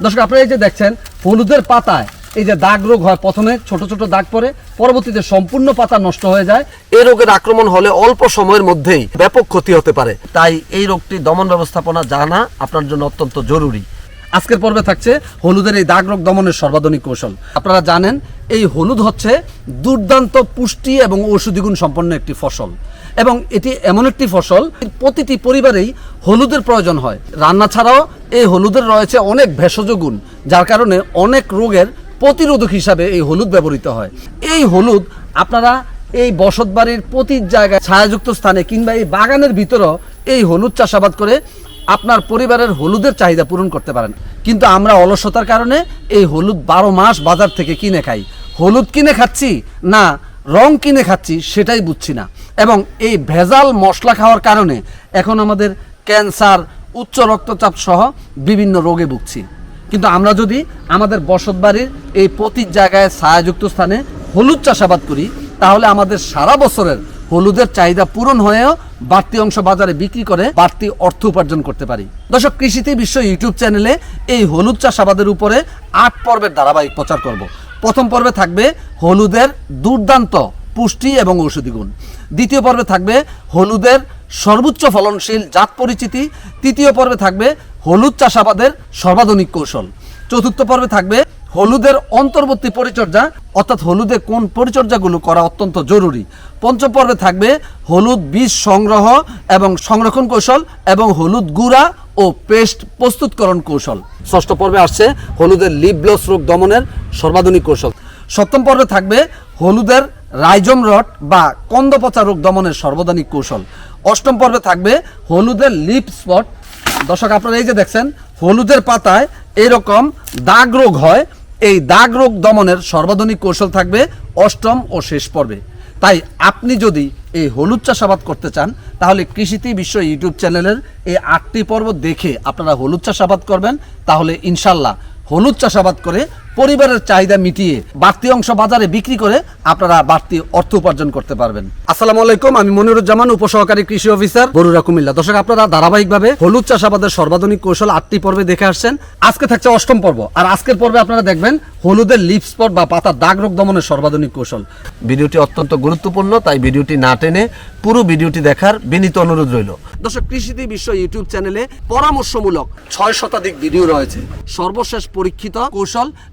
দর্শক আপনারা এই যে দেখছেন হলুদের পাতায় এই যে দাগ রোগ হয় প্রথমে ছোট ছোট দাগ পরে পরবর্তীতে সম্পূর্ণ পাতা নষ্ট হয়ে যায়। এই রোগের আক্রমণ হলে অল্প সময়ের মধ্যেই ব্যাপক ক্ষতি হতে পারে। তাই এই রোগটি দমন ব্যবস্থাপনা জানা আপনার জন্য অত্যন্ত জরুরি। আজকের পর্বে থাকছে হলুদের এই দাগ রোগ দমনের সর্বাধুনিক কৌশল। আপনারা জানেন এই হলুদ হচ্ছে দুর্দান্ত পুষ্টি এবং ঔষধি গুণ সম্পন্ন একটি ফসল। এবং এটি এমন একটি ফসল, প্রতিটি পরিবারেই হলুদের প্রয়োজন হয়। রান্না ছাড়াও এই হলুদের রয়েছে অনেক ভেষজ গুণ, যার কারণে অনেক রোগের প্রতিরোধক হিসাবে এই হলুদ ব্যবহৃত হয়। এই হলুদ আপনারা এই বসত বাড়ির প্রতি জায়গায় ছায়াযুক্ত স্থানে কিংবা এই বাগানের ভিতরেও এই হলুদ চাষাবাদ করে আপনার পরিবারের হলুদের চাহিদা পূরণ করতে পারেন। কিন্তু আমরা অলসতার কারণে এই হলুদ বারো মাস বাজার থেকে কিনে খাই। হলুদ কিনে খাচ্ছি না রং কিনে খাচ্ছি সেটাই বুঝছি না। এবং এই ভেজাল মশলা খাওয়ার কারণে এখন আমাদের ক্যান্সার, উচ্চ রক্তচাপ সহ বিভিন্ন রোগে ভুগছি। কিন্তু আমরা যদি আমাদের বসতবাড়ির এই প্রতি জায়গায় ছায়াযুক্ত স্থানে হলুদ চাষাবাদ করি, তাহলে আমাদের সারা বছরের হলুদের চাহিদা পূরণ হয়েও বাড়তি অংশ বাজারে বিক্রি করে বাড়তি অর্থ উপার্জন করতে পারি। দর্শক, কৃষিতে বিশ্ব ইউটিউব চ্যানেলে এই হলুদ চাষাবাদের উপরে আট পর্বের ধারাবাহিক প্রচার করব। প্রথম পর্বে থাকবে হলুদের দুর্দান্ত পুষ্টি এবং ঔষধি গুণ। দ্বিতীয় পর্বে থাকবে হলুদের সর্বোচ্চ ফলনশীল জাত পরিচিতি। তৃতীয় পর্বে থাকবে হলুদ চাষাবাদের সর্বাধুনিক কৌশল। চতুর্থ পর্বে থাকবে হলুদের অন্তর্বর্তী পরিচর্যা, অর্থাৎ হলুদে কোন পরিচর্যাগুলো করা অত্যন্ত জরুরি। পঞ্চম পর্বে থাকবে হলুদ বীজ সংগ্রহ এবং সংরক্ষণ কৌশল এবং হলুদ গুঁড়া ও পেস্ট প্রস্তুতকরণ কৌশল। ষষ্ঠ পর্বে আসছে হলুদের লিপ ব্লস রোগ দমনের সর্বাধুনিক কৌশল। সপ্তম পর্বে থাকবে হলুদের রাইজম রট বা কন্দপচা রোগ দমনের সর্বদানিক কৌশল। অষ্টম পর্বে থাকবে হলুদের লিপ স্পট। দর্শক আপনারা এই যে দেখছেন হলুদের পাতায় এরকম দাগ রোগ হয়। এই দাগ রোগ দমনের সর্বাধুনিক কৌশল থাকবে অষ্টম ও শেষ পর্বে। তাই আপনি যদি এই হলুদ চাষাবাদ করতে চান, তাহলে কৃষিতে বিশ্ব ইউটিউব চ্যানেলের এই আটটি পর্ব দেখে আপনারা হলুদ চাষাবাদ করবেন। তাহলে ইনশাল্লাহ হলুদ চাষাবাদ করে পরিবারের চাহিদা মিটিয়ে বাড়তি অংশ বাজারে বিক্রি করে আপনারা বাড়তি অর্থ উপার্জন করতে পারবেন। আসসালামু আলাইকুম, আমি মনিরুজ্জামান, উপসহকারী কৃষি অফিসার বরুরা কুমিল্লা। দর্শক, আপনারা ধারাবাহিকভাবে হলুদ চাষাবাদের সর্বাধুনিক কৌশল আটটি পর্বে দেখে আসছেন। আজকে থাকছে অষ্টম পর্ব। আর আজকের পর্বে আপনারা দেখবেন হলুদের লিপ স্পট বা পাতার দাগ রোগ দমনের সর্বাধুনিক কৌশল। ভিডিওটি অত্যন্ত গুরুত্বপূর্ণ, তাই ভিডিওটি না টেনে পুরো ভিডিওটি দেখার বিনীত অনুরোধ রইল। দর্শক কৃষিতে বিশ্ব ইউটিউব চ্যানেলে পরামর্শমূলক ছয় শতাধিক ভিডিও রয়েছে। সর্বশেষ পরীক্ষিত কৌশল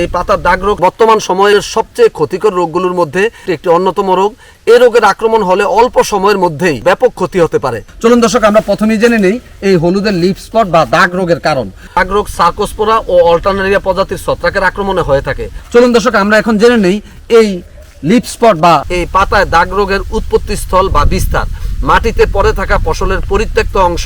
এই পাতার দাগ রোগ বর্তমান সময়ের সবচেয়ে ক্ষতিকর রোগগুলোর মধ্যে একটি অন্যতম রোগ। এই রোগের আক্রমণ হলে অল্প সময়ের মধ্যেই ব্যাপক ক্ষতি হতে পারে। চলুন দর্শক, আমরা প্রথমেই জেনে নেই এই হলুদের লিপ স্পট বা দাগ রোগের কারণ। দাগ রোগ, সার্কোস্পোরা ও অল্টারনেরিয়া প্রজাতির ছত্রাকের আক্রমণে হয়ে থাকে। চলুন দর্শক, আমরা এখন জেনে নেই এই লিপ স্পট বা এই পাতায় দাগ রোগের উৎপত্তি স্থল বা বিস্তার। মাটিতে পড়ে থাকা ফসলের পরিত্যক্ত অংশ,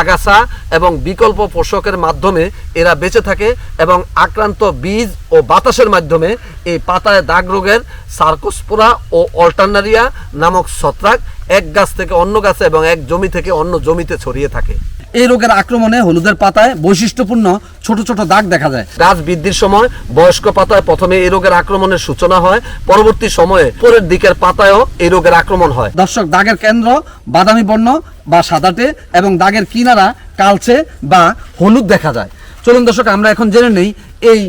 আগাছা এবং বিকল্প পোষকের মাধ্যমে এরা বেঁচে থাকে এবং আক্রান্ত বীজ ও বাতাসের মাধ্যমে এই পাতায় দাগ রোগের সার্কোস্পোরা ও অল্টারনারিয়া নামক ছত্রাক এক গাছ থেকে অন্য গাছে এবং এক জমি থেকে অন্য জমিতে ছড়িয়ে থাকে। এই রোগের আক্রমণে হলুদের পাতায় বৈশিষ্ট্যপূর্ণ ছোট ছোট দাগ দেখা যায়। গাছ বৃদ্ধির সময় বয়স্ক পাতায় প্রথমে এই রোগের আক্রমণের সূচনা হয় পরবর্তী সময়ে পরের দিকের পাতায়ও এই রোগের আক্রমণ হয়। দর্শক দাগের কেন্দ্র বাদামি বর্ণ বা সাদাটে এবং দাগের কিনারা কালচে বা হলুদ দেখা যায়। চলুন দর্শক আমরা এখন জেনে নেই এই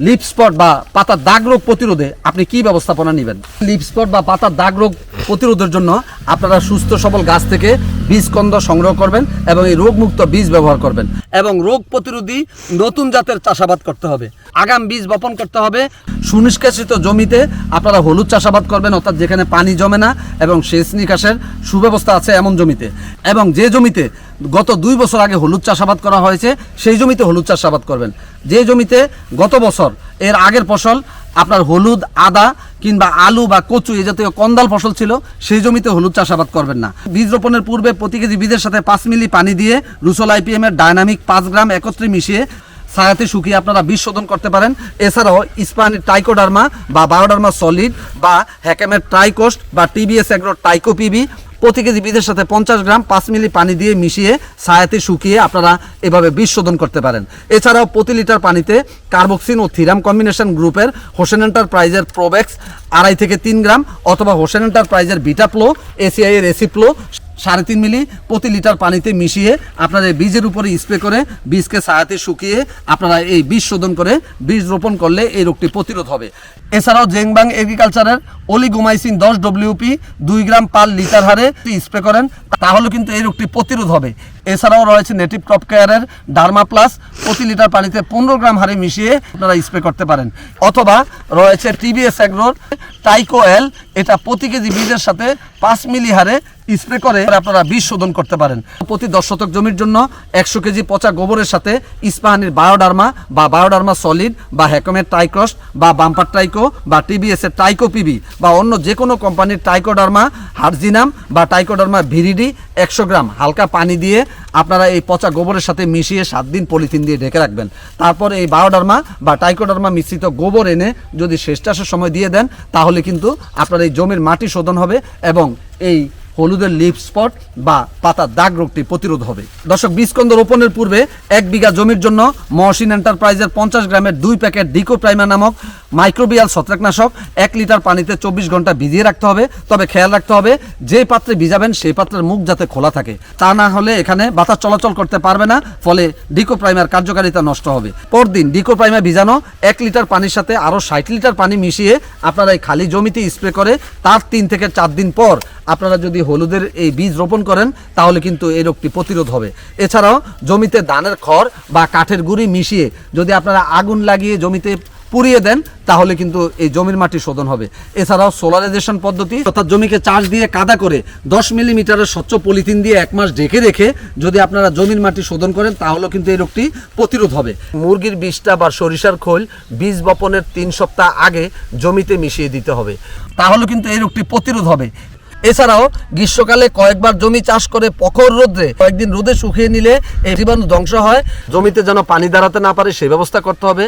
লিপ স্পট বা পাতার দাগ রোগ প্রতিরোধে আপনি কি ব্যবস্থাপনা নেবেন? লিপ স্পট বা পাতার দাগ রোগ প্রতিরোধের জন্য আপনারা সুস্থ সবল গাছ থেকে বীজকন্দ সংগ্রহ করবেন এবং এই রোগমুক্ত বীজ ব্যবহার করবেন এবং রোগ প্রতিরোধী নতুন জাতের চাষাবাদ করতে হবে। আগাম বীজ বপন করতে হবে। সুনিষ্কাশিত জমিতে আপনারা হলুদ চাষাবাদ করবেন, অর্থাৎ যেখানে পানি জমে না এবং সেচ নিকাশের সুব্যবস্থা আছে এমন জমিতে। এবং যে জমিতে গত দুই বছর আগে হলুদ চাষাবাদ করা হয়েছে, সেই জমিতে হলুদ চাষাবাদ করবেন। যে জমিতে গত বছর এর আগের ফসল আপনার হলুদ, আদা কিংবা আলু বা কচু এই জাতীয় কন্দাল ফসল ছিল, সেই জমিতে হলুদ চাষাবাদ করবেন না। বীজ রোপণের পূর্বে প্রতি কেজি বীজের সাথে পাঁচ মিলি পানি দিয়ে রুসোল আইপিএম এর ডায়নামিক পাঁচ গ্রাম একত্রে মিশিয়ে ছায়াতে শুকিয়ে আপনারা বিষ শোধন করতে পারেন। এছাড়াও ইস্পাহানি টাইকোডার্মা বা বায়োডার্মা সলিড বা হ্যাকেমের ট্রাইকোস্ট বা টিবিএস এগ্রো টাইকোপিবি প্রতি কেজি বীজের সাথে পঞ্চাশ গ্রাম পাঁচ মিলি পানি দিয়ে মিশিয়ে, ছায়াতে শুকিয়ে আপনারা এভাবে বীজ শোধন করতে পারেন। এছাড়াও প্রতি লিটার পানিতে কার্বক্সিন ও থিরাম কম্বিনেশন গ্রুপের হোসেন এন্টারপ্রাইজের প্রোবেক্স আড়াই থেকে তিন গ্রাম অথবা হোসেন এন্টারপ্রাইজের বিটাপ্লো এসিআই এর এসিপ্লো সাড়ে তিন মিলি প্রতি লিটার পানিতে মিশিয়ে আপনারা এই বীজের উপরে স্প্রে করে বীজকে ছায়াতে শুকিয়ে আপনারা এই বীজ শোধন করে বীজ রোপণ করলে এই রোগটি প্রতিরোধ হবে। এছাড়াও জেংবাং এগ্রিকালচারের অলিগোমাইসিন দশ ডব্লিউপি দুই গ্রাম পার লিটার হারে স্প্রে করেন, তাহলে কিন্তু এই রোগটি প্রতিরোধ হবে। এছাড়াও রয়েছে নেটিভ ক্রপ কেয়ারের ডার্মা প্লাস প্রতি লিটার পানিতে পনেরো গ্রাম হারে মিশিয়ে আপনারা স্প্রে করতে পারেন। অথবা রয়েছে টিবিএস অ্যাগ্রোর টাইকো এল এটা প্রতি কেজি বীজের সাথে পাঁচ মিলি হারে স্প্রে করে আপনারা বীজ শোধন করতে পারেন। প্রতি দশ শতক জমির জন্য একশো কেজি পচা গোবরের সাথে ইস্পাহানির বায়োডার্মা বা বায়োডার্মা সলিড বা হ্যাকমের টাইক্রস বা বাম্পার টাইকো বা টিবিএস এর টাইকো পিবি বা অন্য যে কোনো কোম্পানির টাইকোডার্মা হার্জিনাম বা টাইকোডার্মা ভিরিডি একশো গ্রাম হালকা পানি দিয়ে আপনারা এই পচা গোবরের সাথে মিশিয়ে সাত দিন পলিথিন দিয়ে ঢেকে রাখবেন। তারপর এই বায়োডার্মা বা টাইকোডার্মা মিশ্রিত গোবর এনে যদি শেষ চাষের সময় দিয়ে দেন, তাহলে কিন্তু আপনার এই জমির মাটি শোধন হবে এবং এই হলুদের লিপ স্পট বা পাতার দাগ রোগটি প্রতিরোধ হবে। দর্শক বীজকন্দ রোপণের পূর্বে এক বিঘা জমির জন্য মহসিন এন্টারপ্রাইজের পঞ্চাশ গ্রামের দুই প্যাকেট ডিকো প্রাইমা নামক মাইক্রোবিয়াল ছত্রাকনাশক এক লিটার পানিতে চব্বিশ ঘণ্টা ভিজিয়ে রাখতে হবে। তবে খেয়াল রাখতে হবে, যে পাত্রে ভিজাবেন সেই পাত্রের মুখ যাতে খোলা থাকে। তা না হলে এখানে বাতাস চলাচল করতে পারবে না, ফলে ডিকো প্রাইমার কার্যকারিতা নষ্ট হবে। পরদিন ডিকো প্রাইমা ভিজানো এক লিটার পানির সাথে আরও ষাট লিটার পানি মিশিয়ে আপনারা এই খালি জমিতে স্প্রে করে, তার তিন থেকে চার দিন পর আপনারা যদি হলুদের এই বীজ রোপণ করেন, তাহলে কিন্তু এই রোগটি প্রতিরোধ হবে। এছাড়াও, জমিতে ধানের খড় বা কাঠের গুঁড়ি মিশিয়ে যদি আপনারা আগুন লাগিয়ে জমিতে পুড়িয়ে দেন, তাহলে কিন্তু এই জমির মাটি শোধন হবে। এছাড়াও, সোলারাইজেশন পদ্ধতি, অর্থাৎ জমিকে চাষ দিয়ে কাদা করে দশ মিলিমিটারের স্বচ্ছ পলিথিন দিয়ে এক মাস ঢেকে রেখে যদি আপনারা জমির মাটি শোধন করেন, তাহলেও কিন্তু এই রোগটি প্রতিরোধ হবে। মুরগির বিষটা বা সরিষার খোল বীজ বপনের তিন সপ্তাহ আগে জমিতে মিশিয়ে দিতে হবে। তাহলে কিন্তু এই রোগটি প্রতিরোধ হবে। এছাড়াও গ্রীষ্মকালে কয়েকবার জমি চাষ করে প্রখর রোদ্রে কয়েকদিন রোদে শুকিয়ে নিলে এই জীবাণু ধ্বংস হয়। জমিতে যেন পানি দাঁড়াতে না পারে সেই ব্যবস্থা করতে হবে,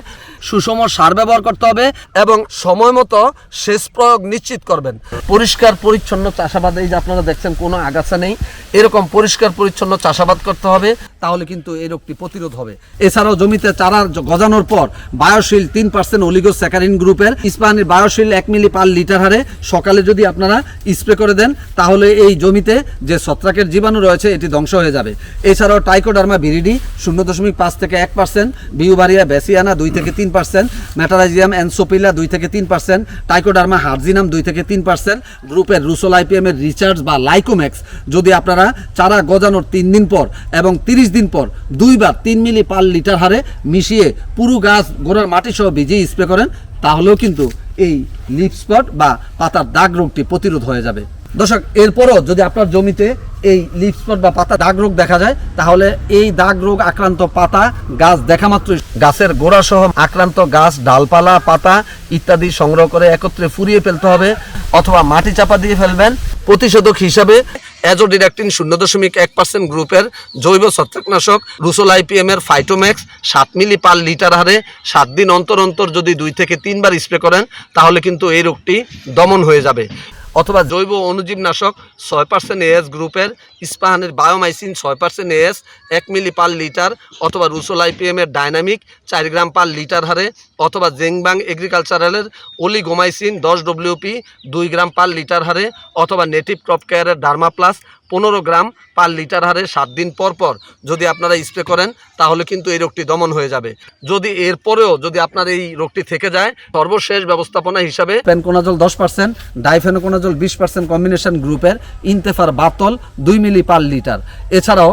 সুষম সার ব্যবহার করতে হবে এবং সময় মতো সেচ প্রয়োগ নিশ্চিত করবেন। পরিষ্কার পরিচ্ছন্ন চাষাবাদ, এই যে আপনারা দেখছেন, কোনো আগাছা নেই। এরকম পরিষ্কার পরিচ্ছন্ন চাষাবাদ করতে হবে, তাহলে কিন্তু এই রোগটি প্রতিরোধ হবে। এছাড়াও জমিতে চারা গজানোর পর বায়োশিল তিন পার্সেন্ট অলিগো স্যাকারিন গ্রুপের ইস্পাহানির বায়োশিল এক মিলি পার লিটার হারে। সকালে যদি আপনারা স্প্রে করে দেন তাহলে এই জমিতে যে ছত্রাকের জীবাণু রয়েছে, এটি ধ্বংস হয়ে যাবে। এছাড়াও টাইকোডার্মা ভিরিডি শূন্য দশমিক পাঁচ থেকে এক পার্সেন্ট বিউবারিয়া বেসিয়ানা দুই থেকে তিন পার্সেন্ট মেটারাইজিয়াম অ্যানসোপিলা দুই থেকে তিন পার্সেন্ট টাইকোডার্মা হার্জিনাম দুই থেকে তিন পার্সেন্ট, গ্রুপের রুসোল আইপিএম এর রিচার্জ বা লাইকোম্যাক্স যদি আপনারা চারা গজানোর তিন দিন পর এবং তিরিশ দিন পর দুইবার তিন মিলি পার লিটার হারে মিশিয়ে পুরো গাছ গোড়ার মাটি সহ ভিজিয়ে স্প্রে করেন, তাহলেও কিন্তু এই লিপ স্পট বা পাতার দাগ রোগটি প্রতিরোধ হয়ে যাবে। দর্শক, এরপরও যদি আপনার জমিতে এই লিপ স্পট বা পাতা দাগ রোগ দেখা যায়, তাহলে এই দাগ রোগ আক্রান্ত পাতা, গাছ দেখা মাত্রই। গাছের গোড়া সহ আক্রান্ত গাছ, ডালপালা, পাতা ইত্যাদি সংগ্রহ করে একত্রে ফুরিয়ে ফেলতে হবে অথবা মাটি চাপা দিয়ে ফেলবেন। প্রতিষেধক হিসাবে অ্যাজোডিডাক্টিন শূন্য দশমিক এক পার্সেন্ট গ্রুপের জৈব ছত্রাকনাশক রুসোল আইপিএম এর ফাইটোম্যাক্স সাত মিলি পার লিটার হারে সাত দিন অন্তর অন্তর যদি দুই থেকে তিনবার স্প্রে করেন, তাহলে কিন্তু এই রোগটি দমন হয়ে যাবে। অথবা জৈব অনুজীব নাশক ছয় পার্সেন্ট এএস গ্রুপের ইস্পাহানের বায়োমাইসিন ছয় পার্সেন্ট এএস এক মিলি পার লিটার অথবা রুসোল আইপিএম এর ডাইনামিক চার গ্রাম পার লিটার হারে অথবা জেংবাং এগ্রিকালচারালের ওলিগোমাইসিন দশ ডব্লিউপি দুই গ্রাম পার লিটার হারে অথবা নেটিভ ক্রপ কেয়ারের ডার্মা প্লাস পনেরো গ্রাম পার লিটার হারে সাত দিন পর পর যদি আপনারা স্প্রে করেন, তাহলে কিন্তু এই রোগটি দমন হয়ে যাবে। যদি এরপরেও যদি আপনার এই রোগটি থেকে যায়, সর্বশেষ ব্যবস্থাপনা হিসাবে প্যানকোনাজল দশ পার্সেন্ট, ডাইফেনোকোনাজল বিশ পার্সেন্ট কম্বিনেশন গ্রুপের ইনতেফার বাতল দুই মিলি পার লিটার এছাড়াও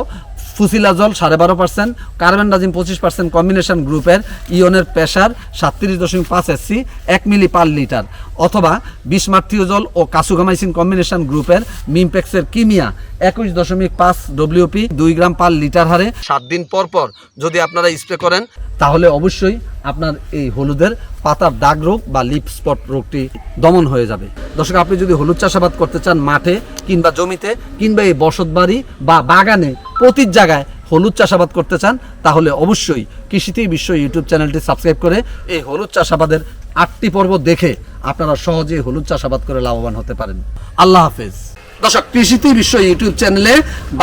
ফুসিলাজল সাড়ে বারো পার্সেন্ট কার্বেন্ডাজিম পঁচিশ পার্সেন্ট কম্বিনেশন গ্রুপের ইয়নের প্রেশার সাতত্রিশ দশমিক পাঁচ এসসি এক মিলি পার লিটার। অথবা বিষমার্থীয় জল ও কাসুগামাইসিন কম্বিনেশন গ্রুপের মিমপেক্সের কিমিয়া একুশ দশমিক পাঁচ ডব্লিউপি দুই গ্রাম পার লিটার হারে। সাত দিন পর পর যদি আপনারা স্প্রে করেন। তাহলে অবশ্যই আপনার এই হলুদের পাতার দাগ রোগ বা লিপ স্পট রোগটি দমন হয়ে যাবে। দর্শক, আপনি যদি হলুদ চাষাবাদ করতে চান মাঠে কিংবা জমিতে, কিংবা এই বসতবাড়ি বা বাগানে প্রতি জায়গায় হলুদ চাষাবাদ করতে চান, তাহলে অবশ্যই কৃষিতেই বিশ্ব ইউটিউব চ্যানেলটি সাবস্ক্রাইব করে এই হলুদ চাষাবাদের আটটি পর্ব দেখে আপনারা সহজে হলুদ চাষাবাদ করে লাভবান হতে পারেন। আল্লাহ হাফেজ। দর্শক কৃষিতে বিশ্ব ইউটিউব চ্যানেলে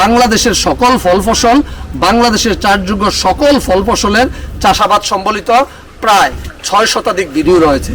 বাংলাদেশের সকল ফল ফসল, বাংলাদেশের চারযোগ্য সকল ফল ফসলের চাষাবাদ সম্বলিত প্রায় ছয় শতাধিক ভিডিও রয়েছে।